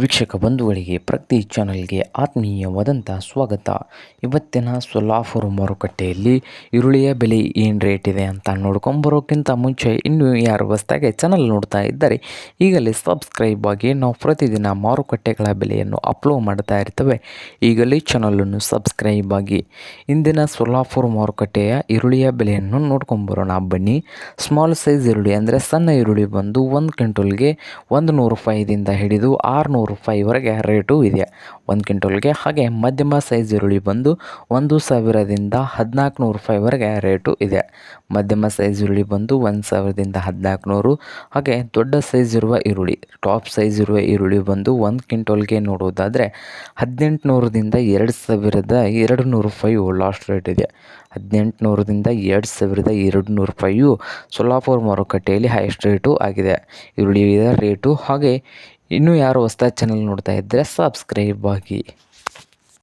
ವೀಕ್ಷಕ ಬಂಧುಗಳಿಗೆ ಪ್ರತಿ ಚಾನಲ್ಗೆ ಆತ್ಮೀಯವಾದಂಥ ಸ್ವಾಗತ. ಇವತ್ತಿನ ಸೊಲ್ಲಾಪುರ ಮಾರುಕಟ್ಟೆಯಲ್ಲಿ ಈರುಳ್ಳಿಯ ಬೆಲೆ ಏನು ರೇಟ್ ಇದೆ ಅಂತ ನೋಡ್ಕೊಂಬರೋಕ್ಕಿಂತ ಮುಂಚೆ ಇನ್ನೂ ಯಾರು ಹೊಸ್ದಾಗೆ ಚಾನಲ್ ನೋಡ್ತಾ ಇದ್ದರೆ ಈಗಲೇ ಸಬ್ಸ್ಕ್ರೈಬ್ ಆಗಿ ನಾವು ಪ್ರತಿದಿನ ಮಾರುಕಟ್ಟೆಗಳ ಬೆಲೆಯನ್ನು ಅಪ್ಲೋಡ್ ಮಾಡ್ತಾ ಇರ್ತೇವೆ. ಈಗಲೇ ಚಾನಲನ್ನು ಸಬ್ಸ್ಕ್ರೈಬ್ ಆಗಿ ಇಂದಿನ ಸೊಲ್ಲಾಪುರ ಮಾರುಕಟ್ಟೆಯ ಈರುಳ್ಳಿಯ ಬೆಲೆಯನ್ನು ನೋಡ್ಕೊಂಬರೋಣ ಬನ್ನಿ. ಸ್ಮಾಲ್ ಸೈಜ್ ಈರುಳ್ಳಿ ಅಂದರೆ ಸಣ್ಣ ಈರುಳ್ಳಿ ಬಂದು ಒಂದು ಕ್ವಿಂಟಲ್ಗೆ ಒಂದು ನೂರು ರೂಪಾಯಿದಿಂದ ಹಿಡಿದು ಆರುನೂರು ರೂಪಾಯಿವರೆಗೆ ರೇಟು ಇದೆ. ಒಂದು ಕ್ವಿಂಟಲ್ಗೆ ಹಾಗೆ ಮಧ್ಯಮ ಸೈಜ್ ಈರುಳ್ಳಿ ಬಂದು ಒಂದು ಸಾವಿರದಿಂದ ಹದಿನಾಲ್ಕು ನೂರು ರೂಪಾಯಿವರೆಗೆ ರೇಟು ಇದೆ. ಮಧ್ಯಮ ಸೈಜ್ ಈರುಳ್ಳಿ ಬಂದು ಒಂದು ಸಾವಿರದಿಂದ ಹದಿನಾಲ್ಕು ನೂರು ಹಾಗೆ ದೊಡ್ಡ ಸೈಜ್ ಇರುವ ಈರುಳ್ಳಿ, ಟಾಪ್ ಸೈಜ್ ಇರುವ ಈರುಳ್ಳಿ ಬಂದು ಒಂದು ಕ್ವಿಂಟಲ್ಗೆ ನೋಡೋದಾದರೆ ಹದಿನೆಂಟು ನೂರದಿಂದ ಎರಡು ಸಾವಿರದ ಎರಡು ನೂರು ರೂಪಾಯಿ ಲಾಸ್ಟ್ ರೇಟ್ ಇದೆ. ಹದಿನೆಂಟು ನೂರದಿಂದ ಎರಡು ಸಾವಿರದ ಎರಡು ನೂರು ರೂಪಾಯಿಯು ಸೊಲ್ಲಾಪುರ ಮಾರುಕಟ್ಟೆಯಲ್ಲಿ ಹೈಯೆಸ್ಟ್ ರೇಟು ಆಗಿದೆ. ಈರುಳ್ಳಿಯ ರೇಟು ಹಾಗೆ ಇನ್ನೂ ಯಾರು ಹೊಸ್ದಾಗಿ ಚಾನಲ್ ನೋಡ್ತಾ ಇದ್ದರೆ ಸಬ್ಸ್ಕ್ರೈಬ್ ಆಗಿ.